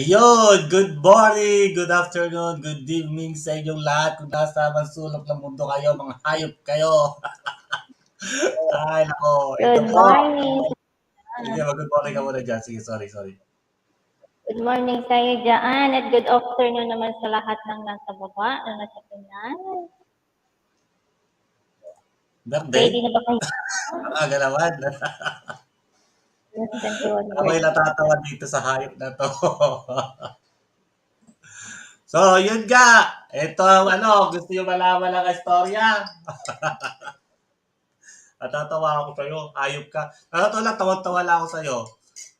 Ayun, good morning, good afternoon, good evening sa inyong lahat. Kung nasa sulok ng mundo kayo, mga hayop kayo. Ay, nako. Ito Good po. morning. Sige, good morning ka muna dyan. Sige, sorry, sorry. Good morning sa'yo dyan at good afternoon naman sa lahat ng nasa baba, ng nasa Pinas. Birthday? Na ba kayo? Aga naman. Ako'y natatawa dito sa hayop na to. so, yun nga. Ito ang ano, gusto nyo malaman ng istorya. Natatawa ako sa'yo. Hayop ka. Natatawa lang, tawag-tawa lang ako sa'yo.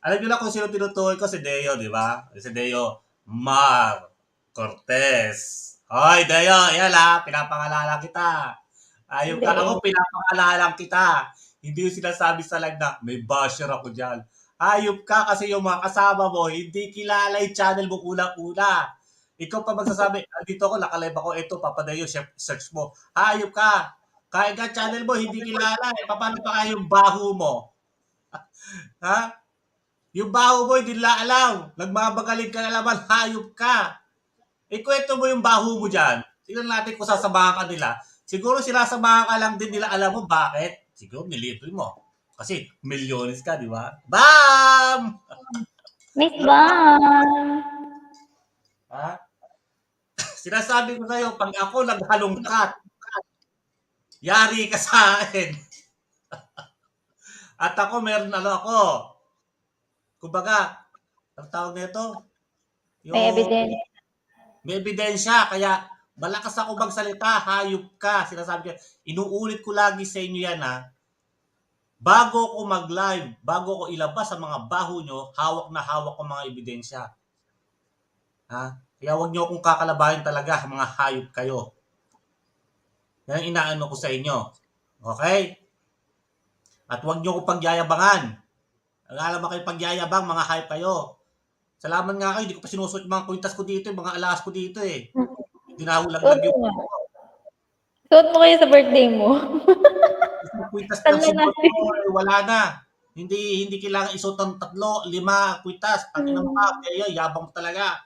Alam nyo lang kung sino tinutukoy ko? Si Deo, di ba? Si Deo. Mar Cortez. Hoy, Deo, yan ha. Pinapangalala kita. Ayop ka ako, pinapangalala kita. Hindi yung sinasabi sa live na, may basher ako dyan. Ayop ka kasi yung mga kasama mo, hindi kilala yung channel mo unang-una. Ikaw pa magsasabi, andito ako, nakalive ako, ito, papadayo, search mo. Hayop ka. Kahit ka channel mo, hindi kilala. Eh, paano pa kaya yung baho mo? ha? Yung baho mo, hindi nila alam. Nagmabagaling ka na naman, hayop ka. Ikwento mo yung baho mo dyan. Tingnan natin kung sasamahan ka nila. Siguro sinasamahan ka lang din nila. Alam mo bakit? Siguro nilibre mo. Kasi milyones ka, di ba? Bam! Miss Bam! Ha? Sinasabi ko sa'yo, pag ako naghalongkat, yari ka sa akin. At ako, meron ano ako. Kumbaga, ang tawag nito? Yung- May evidence. May ebidensya, kaya malakas ako magsalita, hayop ka. Sinasabi ko, inuulit ko lagi sa inyo yan ha. Bago ko mag-live, bago ko ilabas sa mga baho nyo, hawak na hawak ko mga ebidensya. Ha? Kaya huwag nyo akong kakalabahin talaga, mga hayop kayo. Yan ang inaano ko sa inyo. Okay? At huwag nyo ko pagyayabangan. Ang alam mo kayo pagyayabang, mga hayop kayo. Salamat nga kayo, hindi ko pa sinusuot mga kwintas ko dito, mga alas ko dito eh. Dinahulag Suot lang yung. Suot mo kayo sa birthday mo. natin. ko, eh, wala na. Hindi hindi kailangan isuot ng tatlo, lima kwintas. Pag Hmm. mm. ka, kaya yabang mo talaga.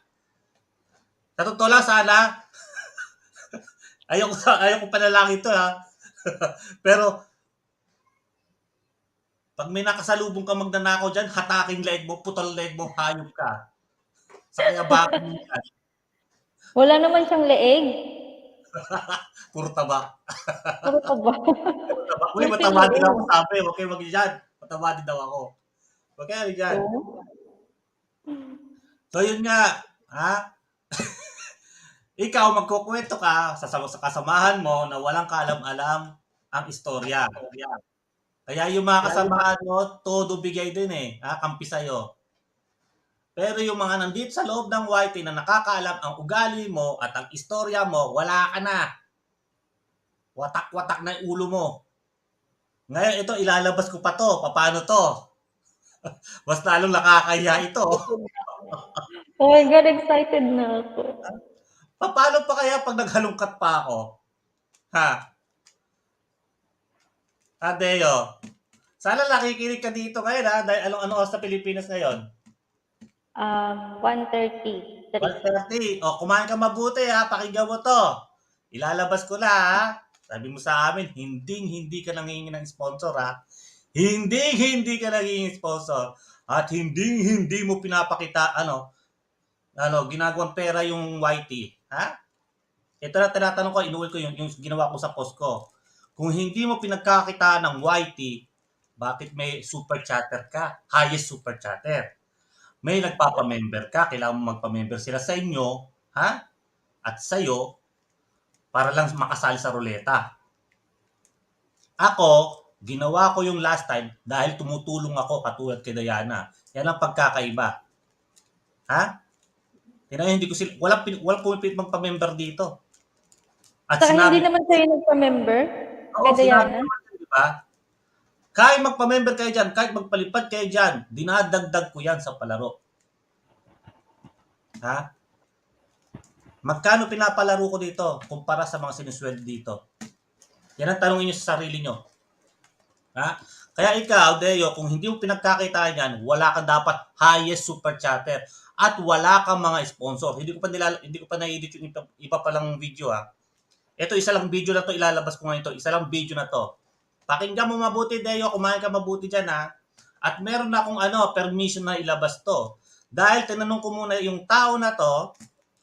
Sa totoo lang sana, ayoko, ayoko panalangin to ha. Pero, pag may nakasalubong ka magnanakaw dyan, hataking leg mo, putol leg mo, hayop ka. Sa kaya bakit mo yan? Wala naman siyang leeg. Puro taba. Puro ka ba? Taba. Uy, mataba din ako sabi. Huwag kayo mag-dyan. Mataba din daw ako. Huwag kayo dyan. So yun nga, ha? Ikaw magkukwento ka sa, sa sa kasamahan mo na walang kaalam-alam ang istorya. Kaya yung mga kasamahan mo, todo bigay din eh. Ha? Kampi sa'yo. Pero yung mga nandito sa loob ng YT na nakakaalam ang ugali mo at ang istorya mo, wala ka na. Watak-watak na yung ulo mo. Ngayon, ito, ilalabas ko pa to. Paano to? Mas lalong nakakaya ito. Oh my God, excited na ako. Pa- Paano pa kaya pag naghalungkat pa ako? Ha? Adeo. Sana nakikinig ka dito ngayon ha, dahil anong ano sa Pilipinas ngayon? Um, 1.30. 1.30. O, kumain ka mabuti ha, pakinggan mo to. Ilalabas ko na ha. Sabi mo sa amin, hindi hindi ka nangingi ng sponsor ha. Hindi hindi ka nangingi ng sponsor. At hindi hindi mo pinapakita, ano, ano, ginagawang pera yung YT. Ha? Ito na tinatanong ko, inuwi ko yung, yung ginawa ko sa post ko. Kung hindi mo pinagkakita ng YT, bakit may super chatter ka? Highest super chatter. May nagpapamember ka, kailangan mo magpamember sila sa inyo, ha? At sa'yo, para lang makasali sa ruleta. Ako, ginawa ko yung last time dahil tumutulong ako katulad kay Diana. Yan ang pagkakaiba. Ha? Tingnan hindi ko sila, walang, walang pumipit magpa-member dito. At Saka hindi sinabi, naman sa'yo nagpa-member? Oo, Kay Diana? naman, di ba? Kahit magpa-member kayo dyan, kahit magpalipad kayo dyan, dinadagdag ko yan sa palaro. Ha? Magkano pinapalaro ko dito kumpara sa mga sinusweld dito? Yan ang tanongin nyo sa sarili nyo. Ha? Kaya ikaw, Deo, kung hindi mo pinagkakitaan yan, wala kang dapat highest super chatter at wala kang mga sponsor. Hindi ko pa nila hindi ko pa na-edit yung iba, iba pa lang video ha. Ito isa lang video na to ilalabas ko ngayon to. Isa lang video na to. Pakinggan mo mabuti, Deo. Kumain ka mabuti dyan, ha? At meron na akong ano, permission na ilabas to. Dahil tinanong ko muna yung tao na to,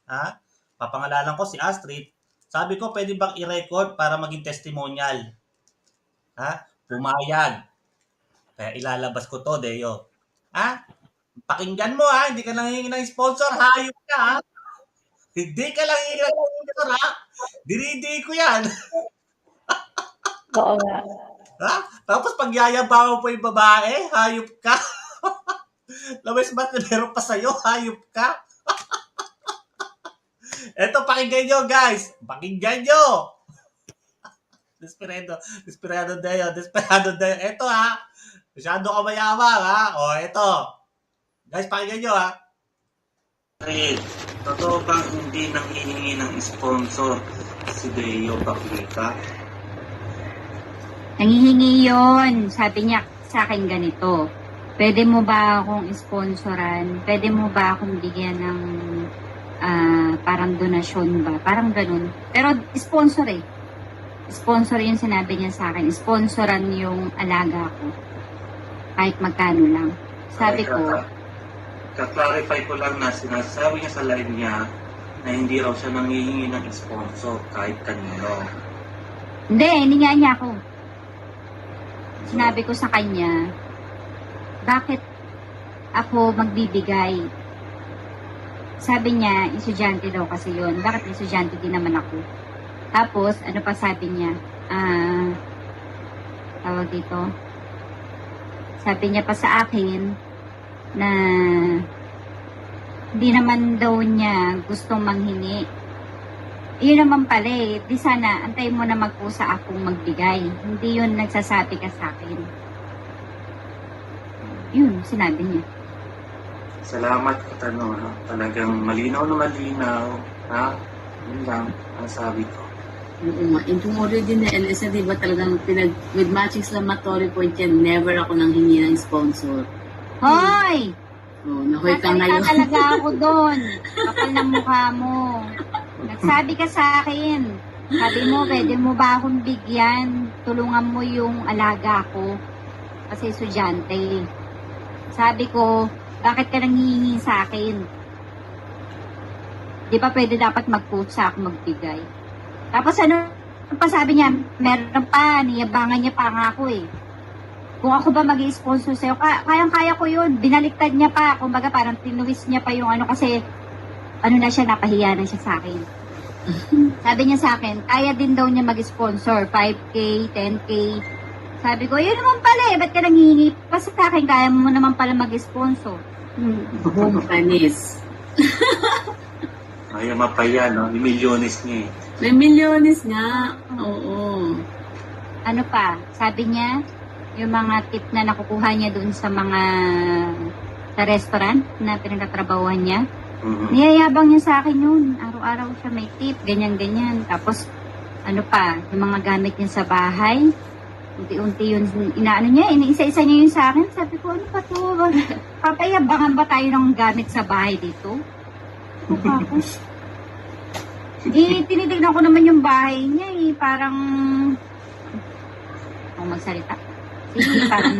ha? Papangalanan ko si Astrid. Sabi ko, pwede bang i-record para maging testimonial? Ha? Pumayag. Kaya ilalabas ko to, Deo. Ha? Pakinggan mo, ha? Hindi ka nangingi ng sponsor. Hayop ka, ha? Hindi ka lang hihingi ng sponsor, ha? Dinidi ko yan. Oo nga. Ha? Tapos pag yayabangan mo pa yung babae, hayop ka. Labas ba't na meron pa sa'yo, hayop ka. Eto, pakinggan nyo, guys. Pakinggan nyo. Desperado. Desperado Deo. Desperado Deo. Eto, ha. Masyado ka mayabang, ha. O, eto. Guys, pakinggan nyo, ha. Hey, totoo bang hindi nanghihingi ng sponsor si Deo Baklita? Nangihingi yon Sabi niya sa akin ganito. Pwede mo ba akong sponsoran? Pwede mo ba akong bigyan ng ah, parang donasyon ba? Parang ganun. Pero sponsor eh. sponsor yung sinabi niya sa akin. Sponsoran yung alaga ko. Kahit magkano lang. Sabi ko, Ka-clarify ko lang na sinasabi niya sa live niya na hindi raw siya nangihingi ng sponsor kahit kanino. hindi, hindi nga niya ako. Sinabi ko sa kanya, bakit ako magbibigay? Sabi niya, estudyante daw kasi yon Bakit estudyante din naman ako? Tapos, ano pa sabi niya? Ah, tawag dito. Sabi niya pa sa akin na hindi naman daw niya gustong manghingi. Yun naman pala eh. Di sana, antayin mo na magpusa akong magbigay. Hindi yun nagsasabi ka sa akin. Yun, sinabi niya. Salamat ka no, ha? Talagang malinaw na malinaw. Ha? Yun lang ang sabi ko. Oo nga. And kung already na LSA, di ba talagang pinag, with matching exclamatory point yan, never ako nang hingi ng sponsor. Hoy! Oh, nahoy ka Nasalita ngayon. talaga ako doon. Kapal ng mukha mo. Nagsabi ka sa akin. Sabi mo, pwede mo ba akong bigyan? Tulungan mo yung alaga ko. Kasi estudyante. Sabi ko, bakit ka nanghihingi sa akin? Di ba pwede dapat mag-pusa ako magbigay? Tapos ano pa sabi niya, meron pa, niyabangan niya pa nga ako eh. Kung ako ba mag sponsor sa'yo, ka- kayang-kaya ko yun. Binaliktad niya pa. Kumbaga parang tinuwis niya pa yung ano kasi ano na siya, napahiya na siya sa akin. Sabi niya sa akin, kaya din daw niya mag-sponsor. 5K, 10K. Sabi ko, yun naman pala eh. Ba't ka nangihingi? Kasi sa akin, kaya mo naman pala mag-sponsor. Hmm. Panis. Ay, mapaya, no? Yung milyones niya eh. May milyones nga. Oo. Ano pa? Sabi niya, yung mga tip na nakukuha niya dun sa mga sa restaurant na pinagtatrabahuan niya. Mhm. Niyayabang niya sa akin yun. Araw-araw siya may tip, ganyan-ganyan. Tapos, ano pa, yung mga gamit niya sa bahay. Unti-unti yun, inaano niya, iniisa-isa niya yun sa akin. Sabi ko, ano pa to? Papayabangan ba tayo ng gamit sa bahay dito? Ano Tapos, eh, tinitignan ko naman yung bahay niya eh. Parang, kung magsalita. Sige, parang,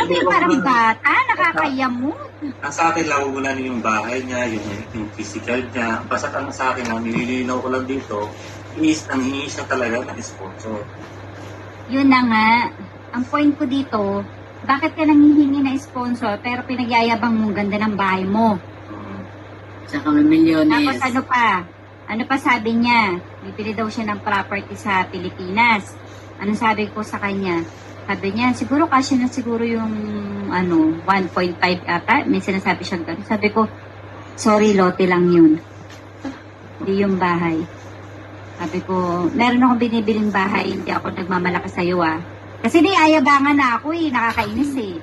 hindi, parang bata, nakakayamot. Ang sa akin lang, muna yung bahay niya, yung, yung physical niya. Basta ang sa akin, ang nililinaw ko lang dito, is ang hingi siya talaga ng sponsor. Yun na nga. Ang point ko dito, bakit ka nanghihingi na sponsor pero pinagyayabang mong ganda ng bahay mo? Mhm. Tsaka may milyones. Tapos ano pa? Ano pa sabi niya? Bibili daw siya ng property sa Pilipinas. Anong sabi ko sa kanya? Sabi niya, siguro kasi na siguro yung ano, 1.5 ata. May sinasabi siya ganun. Sabi ko, sorry, lote lang yun. Hindi yung bahay. Sabi ko, meron akong binibiling bahay, hindi ako nagmamalaki sa'yo ah. Kasi di ayabangan na ako eh, nakakainis eh.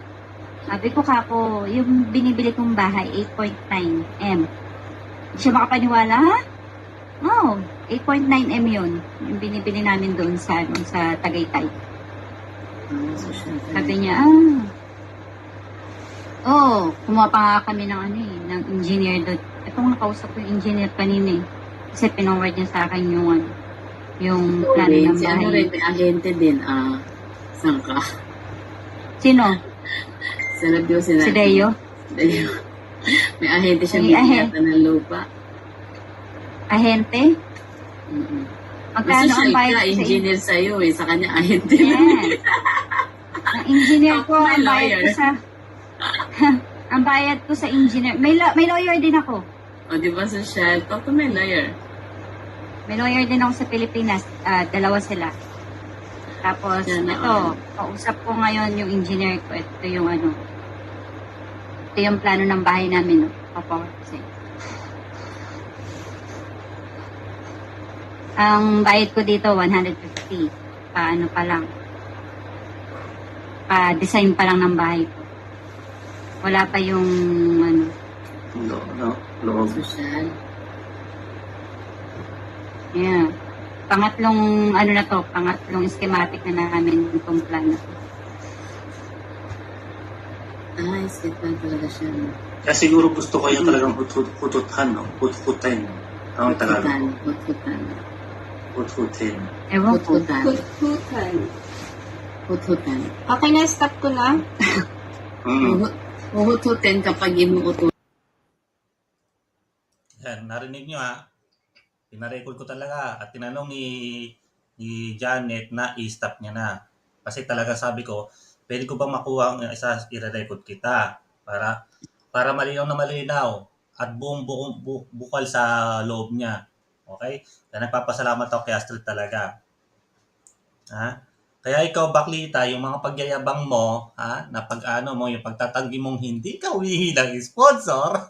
Sabi ko kako, yung binibili kong bahay, 8.9 M. Hindi siya makapaniwala, ha? Oh, 8.9 M yun. Yung binibili namin doon sa, sa Tagaytay. Sabi niya, ah. Oo, oh, kumuha pa nga kami ng ano eh, ng engineer doon. Itong nakausap ko yung engineer kanina eh. Kasi pinoward niya sa akin yung ano, yung plano Rin, ng si ano bahay. rin, may ahente din. Ah, saan ka? Sino? Sa radio sinabi. Si Deo? Deo. may ahente siya May ahente. ng lupa. Ahente? Mm-mm. Magkano ang bayad sa engineer sa'yo eh. Sa kanya, ahente. Yes. engineer may ang bayad ko sa... ang bayad ko sa engineer. May, la- may lawyer din ako. O, di ba, social? Talk to my lawyer. May lawyer din ako sa Pilipinas. Ah, dalawa sila. Tapos, Yan, ito, oo. kausap ko ngayon yung engineer ko. Ito yung ano. Ito yung plano ng bahay namin. No? Ko sa'yo. Ang bayad ko dito, 150. Paano pa lang. Pa-design pa lang ng bahay ko. Wala pa yung ano, Lo, no, loob. Social. Yeah. Pangatlong, ano na to, pangatlong schematic na namin itong plan na to. Ah, isip lang talaga siya. no? Kaya siguro gusto ko yung talagang hut-hut- hututhan, no? Hut-hutan. no? Ang Tagalog. Hututan, hututan. Hut-hutin. Ewan ko. Hut-hutan. Hut-hutan. Hut-hutan. Okay na, stop ko na. Mm. Uhut- Uhut-hutin kapag inuuto. Yan, narinig nyo ha. Pinarecord ko talaga at tinanong ni, ni Janet na i-stop niya na. Kasi talaga sabi ko, pwede ko bang makuha ang isa, i-record kita para para malinaw na malinaw at buong buong bu- bukal sa loob niya. Okay? Kaya nagpapasalamat ako kay Astrid talaga. Ha? Kaya ikaw, Baklita, yung mga pagyayabang mo, ha, na pag ano mo, yung pagtatanggi mong hindi ka humihi ng sponsor,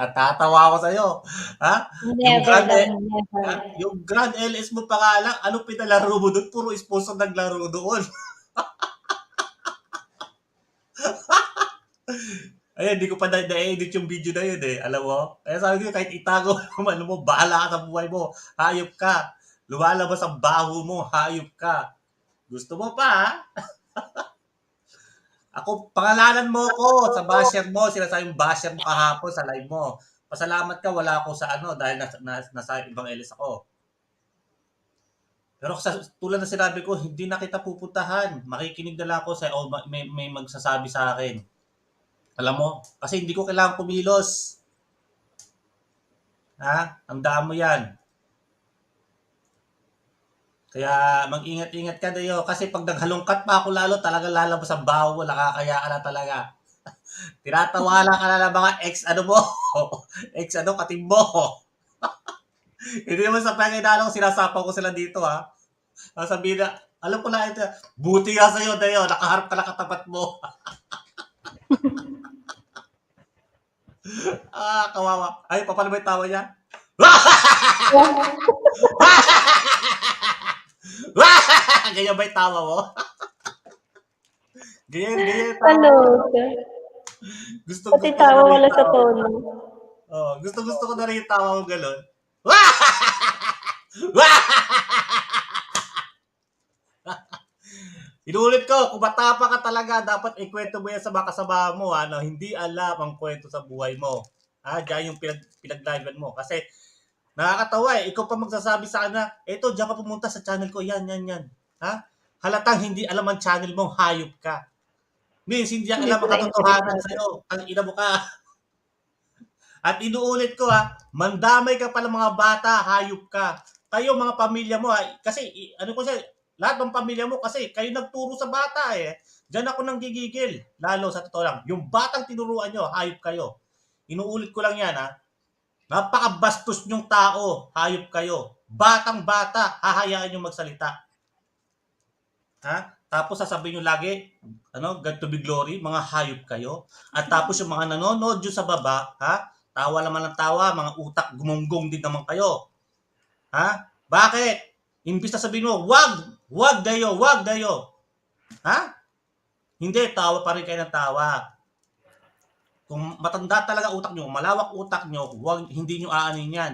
at tatawa ako sa'yo. Ha? Never grand daw, eh, never. Ha? Yung Grand LS mo pa nga lang, ano pinalaro mo doon? Puro sponsor naglaro doon. Ay, hindi ko pa na- na-edit yung video na yun eh. Alam mo? Kaya sabi ko, kahit itago ano mo, bahala ka sa buhay mo. Hayop ka. Lumalabas ang baho mo, hayop ka. Gusto mo pa? Ako, pangalanan mo ko sa basher mo. Sinasabi yung basher mo kahapon sa live mo. Pasalamat ka, wala ako sa ano, dahil nasa, nas- nasa ibang LS ako. Pero sa, tulad na sinabi ko, hindi na kita pupuntahan. Makikinig na lang ako sa, o ma- may, may magsasabi sa akin. Alam mo, kasi hindi ko kailangan kumilos. Ha? Tandaan mo yan. Kaya mag-ingat-ingat ka dayo. Kasi pag naghalongkat pa ako lalo, talaga lalabas ang baho mo, nakakayaan na talaga. Tinatawala ka na ng mga ex ano mo, ex ano katim mo. Hindi naman sa panginalo ko, sinasapaw ko sila dito ha. Sasabihin na, alam ko na ito, buti nga sa'yo, Dayo, nakaharap ka na katapat mo. ah, kawawa. Ay, paano ba tawa niya? ganyan ba yung tawa mo? ganyan, ganyan Ano? mo. Gusto, Pati gusto ko tawa wala sa tono. Oh, gusto gusto ko na rin yung tawa ko gano'n. Inulit ko, kung matapa ka talaga, dapat ikwento mo yan sa mga kasama mo, ano, hindi alam ang kwento sa buhay mo. Ha, diyan yung pinag, pinag mo. Kasi, nakakatawa eh, ikaw pa magsasabi sa kanya, eto, diyan ka pumunta sa channel ko, yan, yan, yan. Ha? Halatang hindi alam ang channel mo, hayop ka. Means, hindi alam ang katotohanan sa'yo. Ang ina mo ka. At inuulit ko ha, mandamay ka pala mga bata, hayop ka. Kayo mga pamilya mo ha, kasi ano ko siya, lahat ng pamilya mo kasi kayo nagturo sa bata eh. Diyan ako nang gigigil. Lalo sa totoo lang, yung batang tinuruan nyo, hayop kayo. Inuulit ko lang yan ha. Napakabastos nyong tao, hayop kayo. Batang bata, hahayaan nyo magsalita. Ha? Tapos sasabihin nyo lagi, ano, God to be glory, mga hayop kayo. At tapos yung mga nanonood dyan sa baba, ha? Tawa naman ng tawa, mga utak gumonggong din naman kayo. Ha? Bakit? Imbis na sabihin mo, wag, wag dayo, wag dayo. Ha? Hindi, tawa pa rin kayo ng tawa. Kung matanda talaga utak nyo, malawak utak nyo, wag, hindi nyo aanin yan.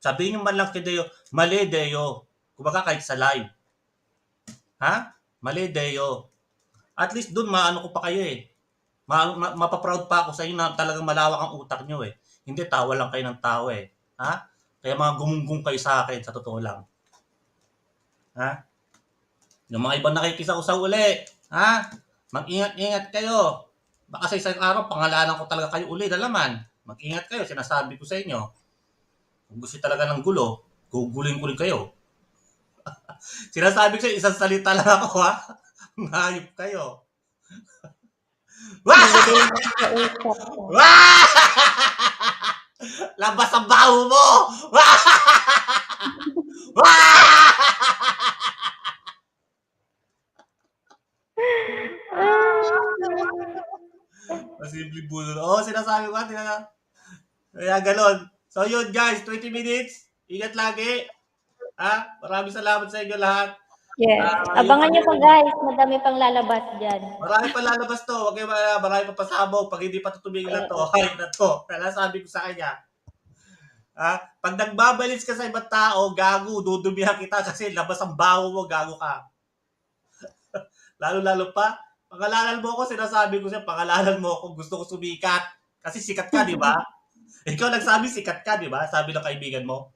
Sabihin nyo man lang kay Deo, mali Deo. Kumbaga kahit sa live. Ha? Mali Deo. At least dun maano ko pa kayo eh. Ma, ma, mapaproud pa ako sa inyo na talagang malawak ang utak nyo eh. Hindi, tawa lang kayo ng tao eh. Ha? Kaya mga gumunggong kayo sa akin, sa totoo lang. Ha? Yung mga ibang nakikisa ko sa uli, ha? Mag-ingat-ingat kayo. Baka sa isang araw, pangalanan ko talaga kayo uli, dalaman. Mag-ingat kayo, sinasabi ko sa inyo. Kung gusto talaga ng gulo, gugulin ko rin kayo. sinasabi ko sa isang salita lang ako, ha? Ngayop kayo. Labas ang baho mo! Wah! Wah! Posible bulol. Oo, oh, sinasabi ko natin na. Kaya galon. So yun guys, 20 minutes. Ingat lagi. Ha? Maraming salamat sa inyo lahat. Yes. Ah, Abangan nyo pa guys, madami pang lalabas dyan. Marami pa lalabas to. Huwag kayo malala. Marami pa pasabog. Pag hindi pa tutumigil na to, hay na to. Kaya sabi ko sa kanya. Ha? Pag nagbabalis ka sa ibang tao, gago, dudumihan kita kasi labas ang baho mo, gago ka. Lalo-lalo pa, pangalanan mo ako, sinasabi ko siya, pangalanan mo ako, gusto ko sumikat. Kasi sikat ka, di ba? Ikaw nagsabi sikat ka, di ba? Sabi ng kaibigan mo.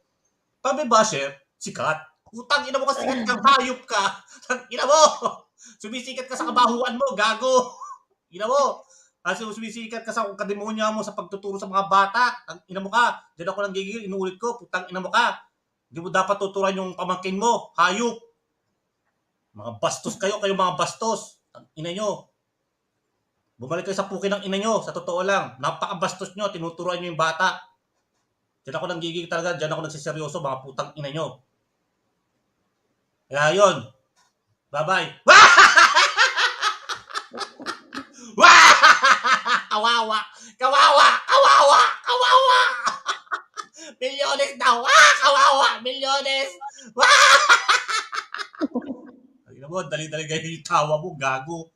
May basher, sikat. Putang ina mo kasi sikat kang hayop ka. Ina mo. Sumisikat ka sa kabahuan mo, gago. Ina mo. Kasi sumisikat ka sa kademonya mo sa pagtuturo sa mga bata. Ang ina mo ka. Diyan ako nang gigil, inuulit ko. Putang ina mo ka. Hindi mo dapat tuturan yung pamangkin mo. Hayop. Mga bastos kayo, kayo mga bastos. Ang ina nyo. Bumalik kayo sa puki ng ina nyo. Sa totoo lang. Napakabastos nyo. Tinuturuan nyo yung bata. Diyan ako nang gigil talaga. Diyan ako nagsiseryoso. Mga putang ina nyo. Kaya yun. Bye-bye. kawawa. Kawawa. Kawawa. Kawawa. Milyones daw. Ah, kawawa. Milyones. Ay mo, dali-dali ganyan yung tawa mo, gago.